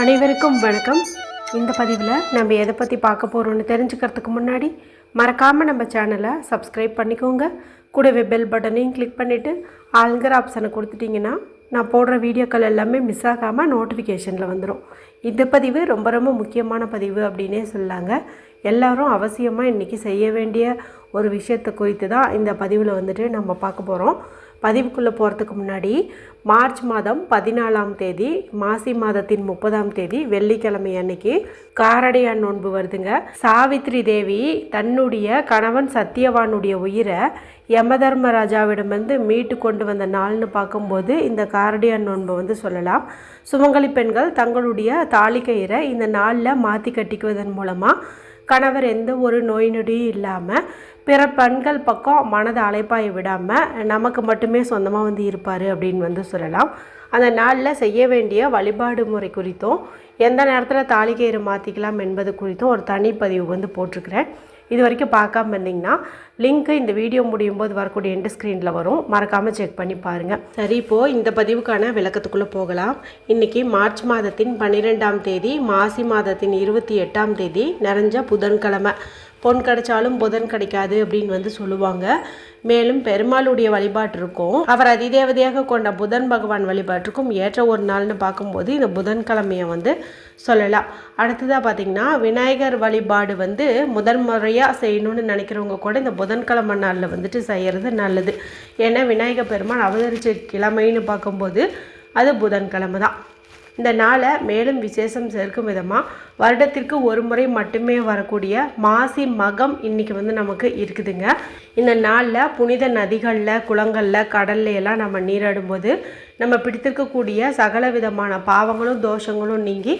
அனைவருக்கும் வணக்கம். இந்த பதிவில் நம்ம எதை பற்றி பார்க்க போகிறோம்னு தெரிஞ்சுக்கிறதுக்கு முன்னாடி மறக்காமல் நம்ம சேனலை சப்ஸ்கிரைப் பண்ணிக்கோங்க. கூடவே பெல் பட்டனையும் கிளிக் பண்ணிவிட்டு ஆளுங்கிற ஆப்ஷனை கொடுத்துட்டிங்கன்னா நான் போடுற வீடியோக்கள் எல்லாமே மிஸ் ஆகாமல் நோட்டிஃபிகேஷனில் வந்துடும் இந்த பதிவு ரொம்ப ரொம்ப முக்கியமான பதிவு அப்படின்னே சொல்லாங்க. எல்லோரும் அவசியமாக இன்றைக்கி செய்ய வேண்டிய ஒரு விஷயத்தை குறித்து தான் இந்த பதிவில் வந்துட்டு நம்ம பார்க்க போகிறோம் பதிவுக்குள்ளே போகிறதுக்கு முன்னாடி மார்ச் மாதம் பதினாலாம் தேதி மாசி மாதத்தின் முப்பதாம் தேதி வெள்ளிக்கிழமை அன்னைக்கு காரடையான் நோன்பு வருதுங்க. சாவித்ரி தேவி தன்னுடைய கணவன் சத்தியவானுடைய உயிரை யமதர்மராஜாவிடமிருந்து மீட்டு கொண்டு வந்த நாள்னு பார்க்கும்போது இந்த காரடியான் நோன்பை வந்து சொல்லலாம். சுமங்கலி பெண்கள் தங்களுடைய தாலி இந்த நாளில் மாற்றி கட்டிக்குவதன் மூலமாக கணவர் எந்த ஒரு நோய் நொடியும் இல்லாமல் பிற பெண்கள் பக்கம் மனதை அழைப்பாய் விடாமல் நமக்கு மட்டுமே சொந்தமாக வந்து இருப்பார் அப்படின்னு வந்து சொல்லலாம். அந்த நாளில் செய்ய வேண்டிய வழிபாடு முறை குறித்தும் எந்த நேரத்தில் தாலிக்கயிறு மாற்றிக்கலாம் என்பது குறித்தும் ஒரு தனிப்பதிவு வந்து போட்டிருக்கிறேன். இது வரைக்கும் பார்க்காம இருந்தீங்கன்னா லிங்க்கு இந்த வீடியோ முடியும் போது வரக்கூடிய எண்டு ஸ்க்ரீனில் வரும். மறக்காமல் செக் பண்ணி பாருங்கள் சரி இப்போது இந்த பதிவுக்கான விளக்கத்துக்குள்ளே போகலாம். இன்றைக்கி மார்ச் மாதத்தின் பன்னிரெண்டாம் தேதி மாசி மாதத்தின் இருபத்தி எட்டாம் தேதி நிறைஞ்ச புதன்கிழமை. பொன் கிடைச்சாலும் புதன் கிடைக்காது அப்படின்னு வந்து சொல்லுவாங்க. மேலும் பெருமாளுடைய வழிபாட்டு இருக்கும். அவர் அதிதேவதையாக கொண்ட புதன் பகவான் வழிபாட்டுக்கும் ஏற்ற ஒரு நாள்னு பார்க்கும்போது இந்த புதன்கிழமையை வந்து சொல்லலாம். அடுத்ததாக பார்த்திங்கன்னா விநாயகர் வழிபாடு வந்து முதல் முறையாக செய்யணும்னு நினைக்கிறவங்க கூட இந்த புதன்கிழமை நாளில் வந்துட்டு செய்கிறது நல்லது. ஏன்னா விநாயகர் பெருமான் அவதரித்த கிழமைன்னு பார்க்கும்போது அது புதன்கிழமை தான் இந்த நாளை மேலும் விசேஷம் சேர்க்கும் விதமாக வருடத்திற்கு ஒரு முறை மட்டுமே வரக்கூடிய மாசி மகம் இன்றைக்கி வந்து நமக்கு இருக்குதுங்க. இந்த நாளில் புனித நதிகளில் குளங்களில் கடல்ல எல்லாம் நம்ம நீராடும்போது நம்ம பிடித்திருக்கக்கூடிய சகல விதமான பாவங்களும் தோஷங்களும் நீங்கி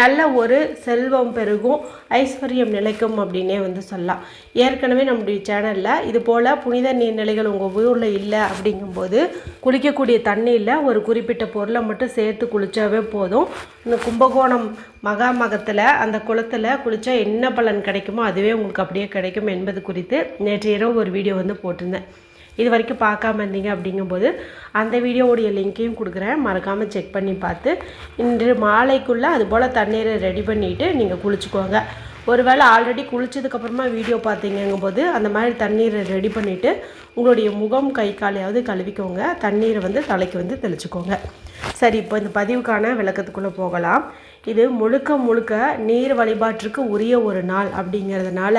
நல்ல ஒரு செல்வம் பெருகும் ஐஸ்வர்யம் நிலைக்கும் அப்படின்னே வந்து சொல்லலாம். ஏற்கனவே நம்முடைய சேனலில் இது போல் புனித நீர்நிலைகள் உங்கள் ஊரில் இல்லை அப்படிங்கும்போது குளிக்கக்கூடிய தண்ணியில் ஒரு குறிப்பிட்ட பொருளை மட்டும் சேர்த்து குளித்தாவே போதும். இந்த கும்பகோணம் மகாமகத்தில் அந்த குளத்தில் குளித்தா என்ன பலன் கிடைக்குமோ அதுவே உங்களுக்கு அப்படியே கிடைக்கும் என்பது குறித்து நேற்று இரவு ஒரு வீடியோ வந்து போட்டிருந்தேன். இது வரைக்கும் பார்க்காம இருந்தீங்க அப்படிங்கும்போது அந்த வீடியோவுடைய லிங்க்கையும் கொடுக்குறேன். மறக்காமல் செக் பண்ணி பார்த்து இன்று மாலைக்குள்ளே அதுபோல் தண்ணீரை ரெடி பண்ணிவிட்டு நீங்கள் குளிச்சுக்கோங்க. ஒருவேளை ஆல்ரெடி குளிச்சதுக்கப்புறமா வீடியோ பார்த்தீங்கங்கும் போது அந்த மாதிரி தண்ணீரை ரெடி பண்ணிவிட்டு உங்களுடைய முகம் கை காலையாவது கழுவிக்கோங்க. தண்ணீரை வந்து தலைக்கு வந்து தெளிச்சுக்கோங்க. சரி இப்போ இந்த பதிவுக்கான விளக்கத்துக்குள்ளே போகலாம். இது முழுக்க முழுக்க நீர் வழிபாட்டிற்கு உரிய ஒரு நாள் அப்படிங்கிறதுனால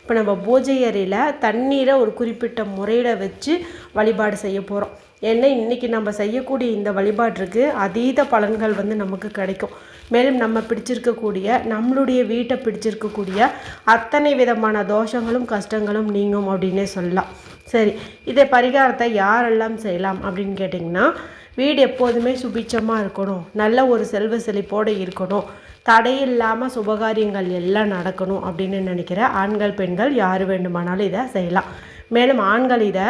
இப்போ நம்ம பூஜை அறையில் தண்ணீரை ஒரு குறிப்பிட்ட முறையில் வச்சு வழிபாடு செய்ய போகிறோம் ஏன்னா இன்றைக்கி நம்ம செய்யக்கூடிய இந்த வழிபாட்டிற்கு அதீத பலன்கள் வந்து நமக்கு கிடைக்கும். மேலும் நம்ம பிடிச்சிருக்கக்கூடிய நம்மளுடைய வீட்டை பிடிச்சிருக்கக்கூடிய அத்தனை விதமான தோஷங்களும் கஷ்டங்களும் நீங்கும் அப்படின்னே சொல்லலாம். சரி இதை பரிகாரத்தை யாரெல்லாம் செய்யலாம் அப்படின்னு கேட்டிங்கன்னா வீடு எப்போதுமே சுபிச்சமாக இருக்கணும். நல்ல ஒரு செல்வ செழிப்போடு இருக்கணும். தடையில்லாமல் சுபகாரியங்கள் எல்லாம் நடக்கணும் அப்படின்னு நினைக்கிற ஆண்கள் பெண்கள் யார் வேண்டுமானாலும் இதை செய்யலாம். மேலும் ஆண்கள் இதை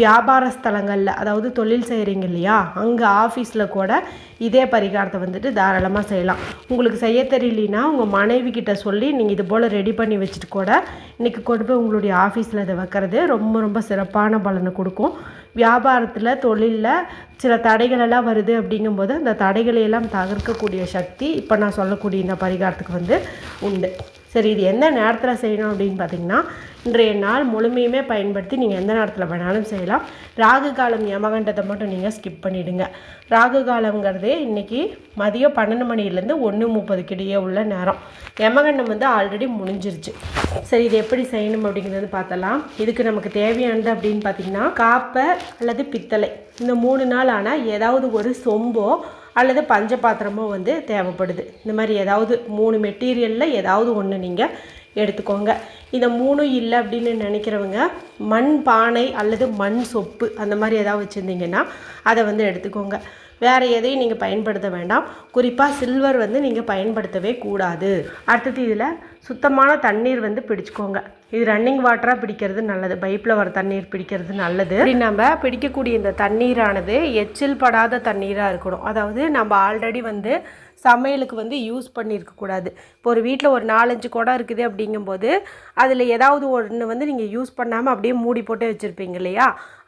வியாபார ஸ்தலங்களில் அதாவது தொழில் செய்கிறீங்க இல்லையா அங்கே ஆஃபீஸில் கூட இதே பரிகாரத்தை வந்துட்டு தாராளமாக செய்யலாம். உங்களுக்கு செய்ய தெரியலனா உங்கள் மனைவி கிட்ட சொல்லி நீங்கள் இது போல் ரெடி பண்ணி வச்சுட்டு கூட இன்றைக்கி கொண்டு போய் உங்களுடைய ஆஃபீஸில் இதை வைக்கிறது ரொம்ப ரொம்ப சிறப்பான பலனை கொடுக்கும். வியாபாரத்தில் தொழிலில் சில தடைகளெல்லாம் வருது அப்படிங்கும்போது அந்த தடைகளையெல்லாம் தகர்க்கக்கூடிய சக்தி இப்போ நான் சொல்லக்கூடிய இந்த பரிகாரத்துக்கு வந்து உண்டு. சரி இது எந்த நேரத்தில் செய்யணும் அப்படின்னு பார்த்தீங்கன்னா இன்றைய நாள் முழுமையுமே பயன்படுத்தி நீங்கள் எந்த நேரத்தில் வேணாலும் செய்யலாம். ராகு காலம் யமகண்டத்தை மட்டும் நீங்கள் ஸ்கிப் பண்ணிவிடுங்க ராகு காலங்கிறதே இன்றைக்கி மதியம் பன்னெண்டு மணிலேருந்து ஒன்று முப்பதுக்கிடையே உள்ள நேரம். யமகண்டம் வந்து ஆல்ரெடி முடிஞ்சிருச்சு. சரி இது எப்படி செய்யணும் அப்படிங்கிறது பார்த்தலாம். இதுக்கு நமக்கு தேவையானது அப்படின்னு பார்த்தீங்கன்னா காப்பை அல்லது பித்தளை. இந்த மூணு நாள் ஆனால் ஏதாவது ஒரு சொம்போ அல்லது பஞ்ச பாத்திரமோ வந்து தேவைப்படுது. இந்த மாதிரி ஏதாவது மூணு மெட்டீரியலில் ஏதாவது ஒன்று நீங்கள் எடுத்துக்கோங்க. இந்த மூணும் இல்லை அப்படின்னு நினைக்கிறவங்க மண் பானை அல்லது மண் சொப்பு அந்த மாதிரி ஏதாவது வச்சுருந்தீங்கன்னா அதை வந்து எடுத்துக்கோங்க. வேறு எதையும் நீங்கள் பயன்படுத்த வேண்டாம். குறிப்பாக சில்வர் வந்து நீங்கள் பயன்படுத்தவே கூடாது. அடுத்தது இதில் சுத்தமான தண்ணீர் வந்து பிடிச்சிக்கோங்க. இது ரன்னிங் வாட்டராக பிடிக்கிறது நல்லது. பைப்பில் வர தண்ணீர் பிடிக்கிறது நல்லது. இப்படி நம்ம பிடிக்கக்கூடிய இந்த தண்ணீரானது எச்சில் படாத தண்ணீராக இருக்கணும். அதாவது நம்ம ஆல்ரெடி வந்து சமையலுக்கு வந்து யூஸ் பண்ணியிருக்கக்கூடாது இப்போ ஒரு வீட்டில் ஒரு நாலஞ்சு குடம் இருக்குது அப்படிங்கும்போது அதில் ஏதாவது ஒன்று வந்து நீங்கள் யூஸ் பண்ணாமல் அப்படியே மூடி போட்டு வச்சுருப்பீங்க இல்லையா?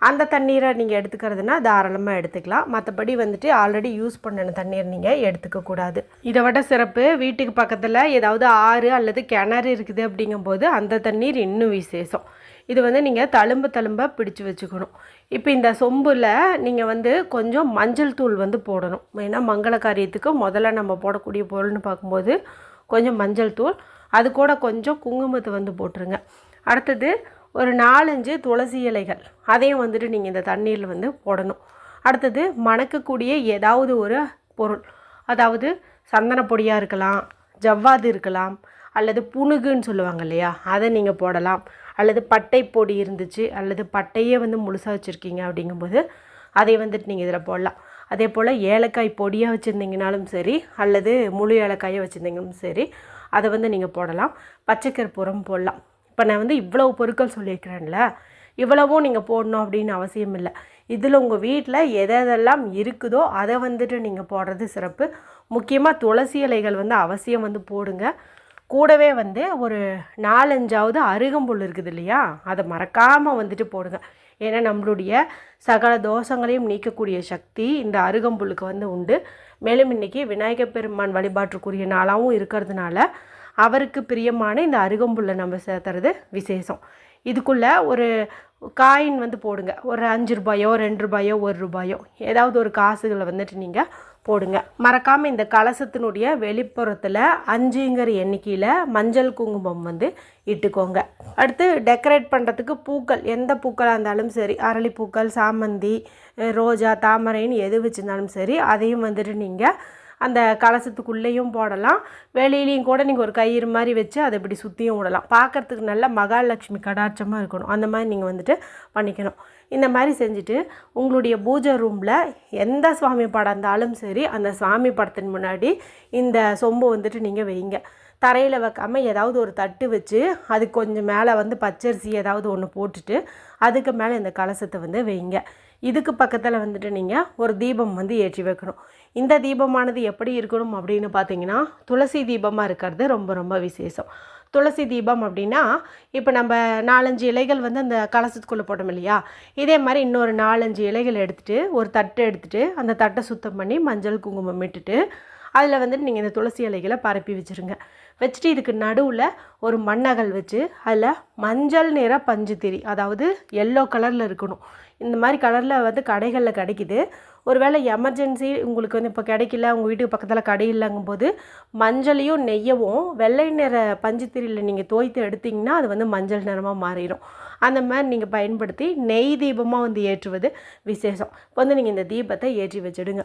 அந்த தண்ணீரை நீங்கள் எடுத்துக்கிறதுனா தாராளமாக எடுத்துக்கலாம். மற்றபடி வந்துட்டு ஆல்ரெடி யூஸ் பண்ணின தண்ணீர் நீங்கள் எடுத்துக்கக்கூடாது இதை விட சிறப்பு வீட்டுக்கு பக்கத்தில் ஏதாவது ஆறு அல்லது கிணறு இருக்குது அப்படிங்கும்போது அந்த தண்ணீர் இன்னும் விசேஷம். இது வந்து நீங்கள் தழும்பு தழும்ப பிடிச்சு வச்சுக்கணும். இப்போ இந்த சொம்பில் நீங்கள் வந்து கொஞ்சம் மஞ்சள் தூள் வந்து போடணும். ஏன்னா மங்கள காரியத்துக்கு முதல்ல நம்ம போடக்கூடிய பொருள்னு பார்க்கும்போது கொஞ்சம் மஞ்சள் தூள் அது கூட கொஞ்சம் குங்குமத்தை வந்து போட்டுருங்க. அடுத்தது ஒரு நாலஞ்சு துளசி இலைகள் அதையும் வந்துட்டு நீங்கள் இந்த தண்ணீரில் வந்து போடணும். அடுத்தது மணக்கக்கூடிய ஏதாவது ஒரு பொருள் அதாவது சந்தன பொடியாக இருக்கலாம் ஜவ்வாது இருக்கலாம் அல்லது புணுகுன்னு சொல்லுவாங்க இல்லையா? அதை நீங்கள் போடலாம். அல்லது பட்டை பொடி இருந்துச்சு அல்லது பட்டையே வந்து முழுசாக வச்சுருக்கீங்க அப்படிங்கும்போது அதை வந்துட்டு நீங்கள் இதில் போடலாம். அதே போல் ஏலக்காய் பொடியாக வச்சுருந்தீங்கனாலும் சரி அல்லது முழு ஏலக்காயை வச்சுருந்தீங்களும் சரி அதை வந்து நீங்கள் போடலாம். பச்சைக்கற்பூரம் போடலாம். இப்போ நான் வந்து இவ்வளவு பொருட்கள் சொல்லியிருக்கிறேன்ல இவ்வளவும் நீங்கள் போடணும் அப்படின்னு அவசியம் இல்லை. இதில் உங்கள் வீட்டில் எதெல்லாம் இருக்குதோ அதை வந்துட்டு நீங்கள் போடுறது சிறப்பு. முக்கியமாக துளசி இலைகள் வந்து அவசியம் வந்து போடுங்க. கூடவே வந்து ஒரு நாலஞ்சாவது அருகம்புல் இருக்குது இல்லையா? அதை மறக்காமல் வந்துட்டு போடுங்க. ஏன்னா நம்மளுடைய சகல தோஷங்களையும் நீக்கக்கூடிய சக்தி இந்த அருகம்புல்லுக்கு வந்து உண்டு. மேலும் இன்றைக்கி விநாயகர் பெருமான் வழிபாட்டுக்குரிய நாளாகவும் இருக்கிறதுனால அவருக்கு பிரியமான இந்த அருகம்புல்லை நம்ம சேர்த்துறது விசேஷம். இதுக்குள்ளே ஒரு காயின் வந்து போடுங்க. ஒரு அஞ்சு ரூபாயோ ரெண்டு ரூபாயோ ஒரு ரூபாயோ. ஏதாவது ஒரு காசுகளை வந்துட்டு நீங்கள் போடுங்க. மறக்காமல் இந்த கலசத்தினுடைய வெளிப்புறத்தில் அஞ்சுங்கிற எண்ணிக்கையில் மஞ்சள் குங்குமம் வந்து இட்டுக்கோங்க. அடுத்து டெக்கரேட் பண்ணுறதுக்கு பூக்கள். எந்த பூக்களாக இருந்தாலும் சரி அரளிப்பூக்கள் சாமந்தி ரோஜா தாமரைன்னு எது வச்சுருந்தாலும் சரி அதையும் வந்துட்டு நீங்கள் அந்த கலசத்துக்குள்ளேயும் போடலாம். வெளியிலையும் கூட நீங்கள் ஒரு கயிறு மாதிரி வச்சு அதை இப்படி சுற்றியும் விடலாம். பார்க்குறதுக்கு நல்ல மகாலட்சுமி கடாட்சமாக இருக்கணும். அந்த மாதிரி நீங்கள் வந்துட்டு பண்ணிக்கணும். இந்த மாதிரி செஞ்சுட்டு உங்களுடைய பூஜை ரூமில் எந்த சுவாமி படம் இருந்தாலும் சரி அந்த சுவாமி படத்தின் முன்னாடி இந்த சொம்பு வந்துட்டு நீங்கள் வைங்க. தரையில் வைக்காமல் ஏதாவது ஒரு தட்டு வச்சு அது கொஞ்சம் மேலே வந்து பச்சரிசி ஏதாவது ஒன்று போட்டுட்டு அதுக்கு மேலே இந்த கலசத்தை வந்து வைங்க. இதுக்கு பக்கத்தில் வந்துட்டு நீங்கள் ஒரு தீபம் வந்து ஏற்றி வைக்கணும். இந்த தீபமானது எப்படி இருக்கணும் அப்படின்னு பார்த்தீங்கன்னா துளசி தீபமாக இருக்கிறது ரொம்ப ரொம்ப விசேஷம். துளசி தீபம் அப்படின்னா இப்போ நம்ம நாலஞ்சு இலைகள் வந்து அந்த கலசத்துக்குள்ளே போட்டோம் இல்லையா? இதே மாதிரி இன்னொரு நாலஞ்சு இலைகள் எடுத்துகிட்டு ஒரு தட்டை எடுத்துகிட்டு அந்த தட்டை சுத்தம் பண்ணி மஞ்சள் குங்குமம் இட்டுட்டு அதில் வந்துட்டு நீங்கள் இந்த துளசி இலைகளை பரப்பி வச்சுருங்க. வச்சுட்டு இதுக்கு நடுவில் ஒரு மண்ணகல் வச்சு அதில் மஞ்சள் நிற பஞ்சு திரி அதாவது எல்லோ கலரில் இருக்கணும். இந்த மாதிரி கலரில் வந்து கடைகளில் கிடைக்குது. ஒருவேளை எமர்ஜென்சி உங்களுக்கு வந்து இப்போ கிடைக்கல உங்கள் வீட்டுக்கு பக்கத்தில் கடை இல்லைங்கும்போது மஞ்சளையும் நெய்யவும் வெள்ளை நிற பஞ்சுத்திரியில் நீங்கள் தோய்த்து எடுத்திங்கன்னா அது வந்து மஞ்சள் நிறமாக மாறிடும். அந்த மாதிரி நீங்கள் பயன்படுத்தி நெய் தீபமாக வந்து ஏற்றுவது விசேஷம். இப்போ வந்து நீங்கள் இந்த தீபத்தை ஏற்றி வச்சுடுங்க.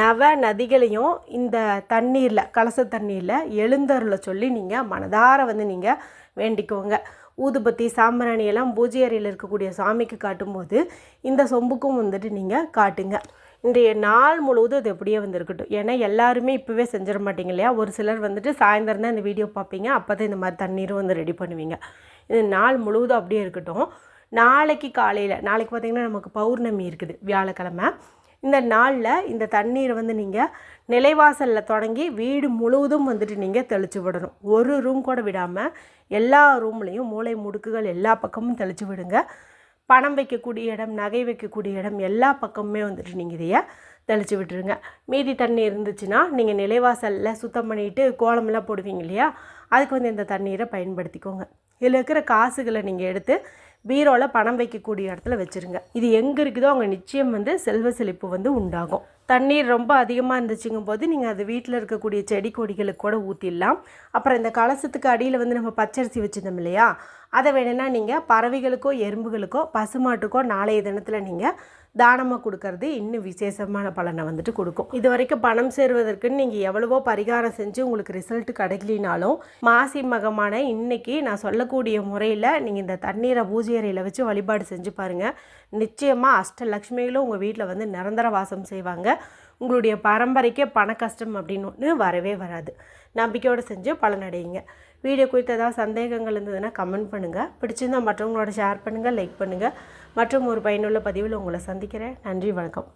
நவ நதிகளையும் இந்த தண்ணீரில் கலச தண்ணீரில் எழுந்தருளை சொல்லி நீங்கள் மனதார வந்து நீங்கள் வேண்டிக்கோங்க. ஊதுபத்தி சாம்பிராணி எல்லாம் பூஜை அறையில் இருக்கக்கூடிய சாமிக்கு காட்டும்போது இந்த சொம்புக்கும் வந்துட்டு நீங்கள் காட்டுங்க. இன்றைய நாள் முழுவதும் அது எப்படியே வந்து இருக்கட்டும் ஏன்னா எல்லாருமே இப்போவே செஞ்சிட மாட்டீங்க இல்லையா? ஒரு சிலர் வந்துட்டு சாயந்தரம் தான் இந்த வீடியோ பார்ப்பீங்க அப்போ தான் இந்த மாதிரி தண்ணீரும் வந்து ரெடி பண்ணுவீங்க. இது நாள் முழுவதும் அப்படியே இருக்கட்டும். நாளைக்கு காலையில் நாளைக்கு பார்த்திங்கன்னா நமக்கு பௌர்ணமி இருக்குது வியாழக்கிழமை. இந்த நாளில் இந்த தண்ணீரை வந்து நீங்கள் நிலைவாசலில் தொடங்கி வீடு முழுவதும் வந்துட்டு நீங்கள் தெளித்து விடணும். ஒரு ரூம் கூட விடாமல் எல்லா ரூம்லேயும் மூளை முடுக்குகள் எல்லா பக்கமும் தெளித்து விடுங்க. பணம் வைக்கக்கூடிய இடம் நகை வைக்கக்கூடிய இடம் எல்லா பக்கமுமே வந்துட்டு நீங்கள் இதைய தெளித்து விட்டுருங்க. மீதி தண்ணி இருந்துச்சுன்னா நீங்கள் நிலைவாசலில் சுத்தம் பண்ணிவிட்டு கோலமெல்லாம் போடுவீங்க இல்லையா? அதுக்கு வந்து இந்த தண்ணீரை பயன்படுத்திக்கோங்க. இதில் இருக்கிற காசுகளை நீங்கள் எடுத்து பீரோவில் பணம் வைக்கக்கூடிய இடத்துல வச்சுருங்க. இது எங்கே இருக்குதோ அங்கே நிச்சயம் வந்து செல்வ செழிப்பு வந்து உண்டாகும். தண்ணீர் ரொம்ப அதிகமாக இருந்துச்சுங்கும் போது நீங்கள் அது வீட்டில் இருக்கக்கூடிய செடி கொடிகளுக்கு கூட ஊற்றிடலாம் அப்புறம் இந்த கலசத்துக்கு அடியில் வந்து நம்ம பச்சரிசி வச்சுருந்தோம் இல்லையா? அதை வேணும்னா நீங்கள் பறவைகளுக்கோ எறும்புகளுக்கோ பசுமாட்டுக்கோ நாளைய தினத்தில் நீங்கள் தானமாக கொடுக்கறது இன்னும் விசேஷமான பலனை வந்துட்டு கொடுக்கும். இது வரைக்கும் பணம் சேருவதற்குன்னு நீங்கள் எவ்வளவோ பரிகாரம் செஞ்சு உங்களுக்கு ரிசல்ட் கிடைக்கலினாலும் மாசி மகமான இன்னைக்கு நான் சொல்லக்கூடிய முறையில் நீங்கள் இந்த தண்ணீரை பூஜை அறையில் வச்சு வழிபாடு செஞ்சு பாருங்கள் நிச்சயமாக அஷ்டலக்ஷ்மிகளும் உங்கள் வீட்டில் வந்து நிரந்தர வாசம் செய்வாங்க. உங்களுடைய பரம்பரைக்கே பண கஷ்டம் அப்படின்னு ஒன்று வரவே வராது. நம்பிக்கையோடு செஞ்சு பலனடையுங்க வீடியோ குறித்த ஏதாவது சந்தேகங்கள் இருந்ததுன்னா கமெண்ட் பண்ணுங்கள் பிடிச்சிருந்தால் மற்றவங்களோட ஷேர் பண்ணுங்கள் லைக் பண்ணுங்கள் மற்றும் ஒரு பயனுள்ள பதிவில் உங்களை சந்திக்கிறேன். நன்றி வணக்கம்.